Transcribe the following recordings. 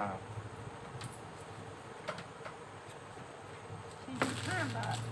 บาทสี่สิบห้าบาท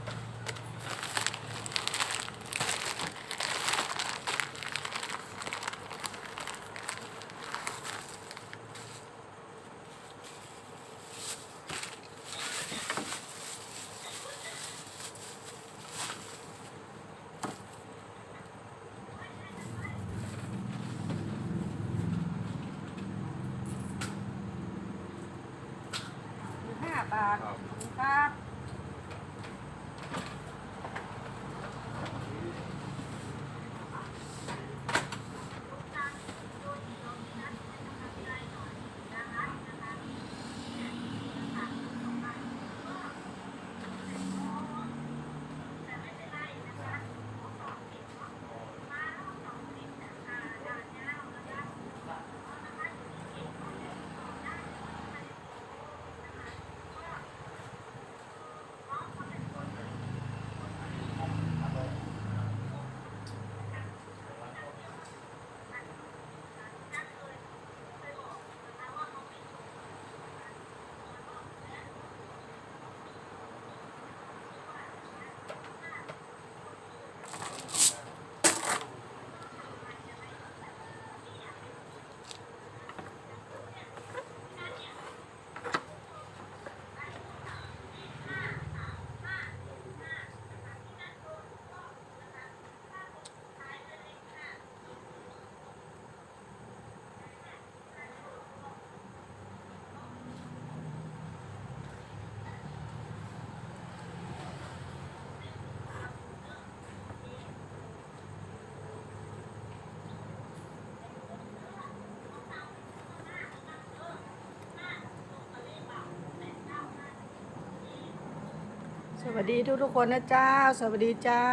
สวัสดีทุกทุกคนนะเจ้า สวัสดีเจ้า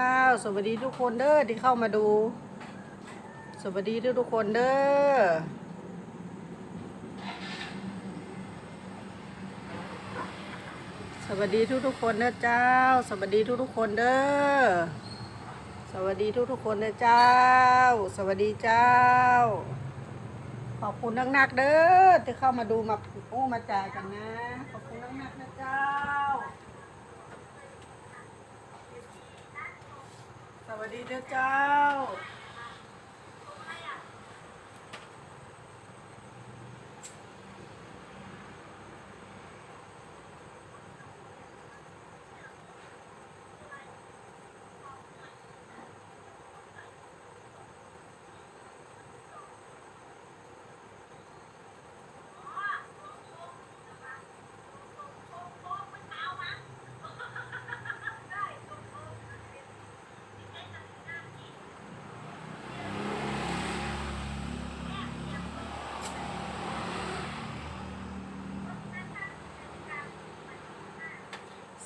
สวัสดีทุกคนเด้อที่เข้ามาดู สวัสดีทุกทุกคนเด้อสวัสดีทุกทุกคนนะเจ้า สวัสดีทุกทุกคนเด้อสวัสดีทุกทุกคนนะเจ้า สวัสดีเจ้า ขอบคุณนักๆเด้อที่เข้ามาดูมาโอ้มาจ่ายกันนะ ขอบคุณนักๆนะเจ้า ส วัสดีเด้อเจ้า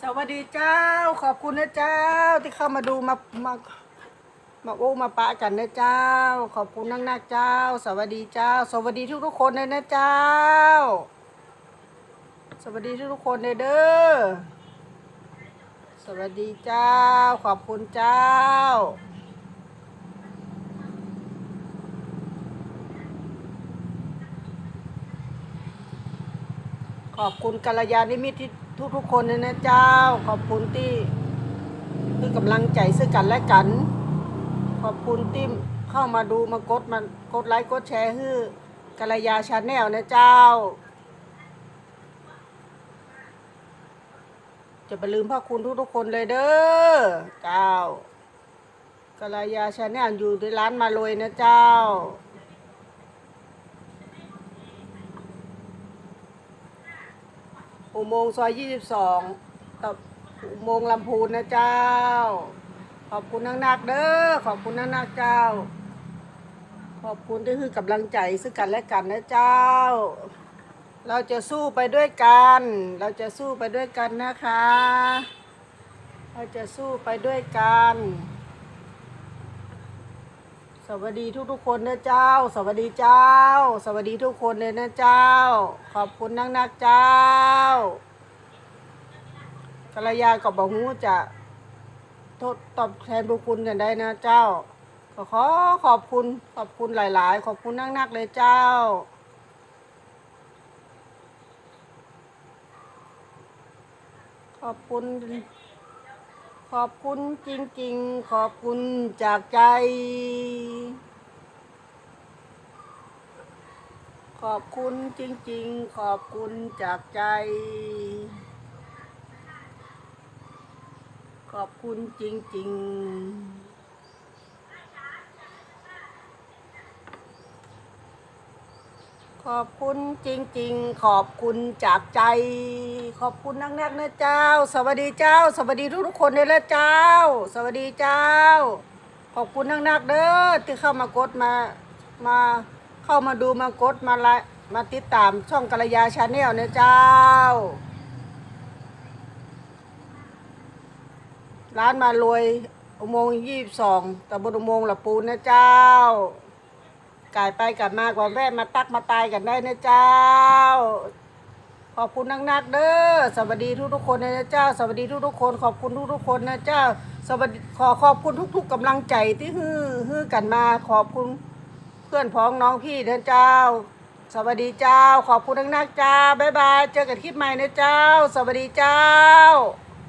สวัสดีเจ้า ขอบคุณนะเจ้าที่เข้ามาดูมามามาโอ้มาปะกันนะเจ้า ขอบคุณนักนักเจ้า สวัสดีเจ้า สวัสดีทุกทุกคนเลยนะเจ้า สวัสดีทุกทุกคนเลยเด้อสวัสดีเจ้า ขอบคุณเจ้าขอบคุณกัลยาณมิตรที่ ทุกๆคนเลยนะเจ้า ขอบคุณที่คือกำลังใจซึ่งกันและกัน ขอบคุณที่เข้ามาดูมากดมากดไลค์กดแชร์ให้กัลยาชาแนลนะเจ้า จะไปลืมพระคุณทุกๆคนเลยเด้อเจ้ากัลยาชาแนลอยู่ที่ร้านมาเลยนะเจ้า อุโมงค์ซอย22ตับอุโมงค์ลำพูนนะเจ้า ขอบคุณนักๆเด้อ ขอบคุณนักๆเจ้า ขอบคุณที่คือกำลังใจซึ่งกันและกันนะเจ้า เราจะสู้ไปด้วยกัน เราจะสู้ไปด้วยกันนะคะ เราจะสู้ไปด้วยกัน สวัสดีทุกๆคนนะเจ้า สวัสดีเจ้า สวัสดีทุกคนเลยนะเจ้า ขอบคุณนักนักเจ้ากรลยากับบอกหูจะทดตอบแทนบุญคุณกันได้นะเจ้าขอขอขอบคุณขอบคุณหลาย ๆ ขอบคุณนักนักเลยเจ้าขอบคุณ ขอบคุณจริงๆ ขอบคุณจากใจ ขอบคุณจริงๆ ขอบคุณจากใจ ขอบคุณจริงๆ ขอบคุณจริง ๆ ขอบคุณจากใจ ขอบคุณนักๆนะเจ้า สวัสดีเจ้า สวัสดีทุกๆคนเลยละเจ้า สวัสดีเจ้า ขอบคุณนักๆเด้อที่เข้ามากดมามาเข้ามาดูมากดมาไลมาติดตามช่องกัลยาชาแนลนี่ยเจ้า ร้านมารวยอุโมงค์ยี่สองตำบลอุโมงค์ละปูนนะเจ้า กายไปกลับมาก่อนแวะมาตักมาตายกันได้นะเจ้า ขอบคุณนักๆเด้อสวัสดีทุกๆคนนะเจ้า สวัสดีทุกๆคน ขอบคุณทุกๆคนนะเจ้า สวัสดีขอขอบคุณทุก ๆกำลังใจที่ฮือฮือกันมาขอบคุณเพื่อนพ้องน้องพี่นะเจ้า สวัสดีเจ้า ขอบคุณนักๆเจ้าบ๊ายบายเจอกันคลิปใหม่นะเจ้า สวัสดีเจ้า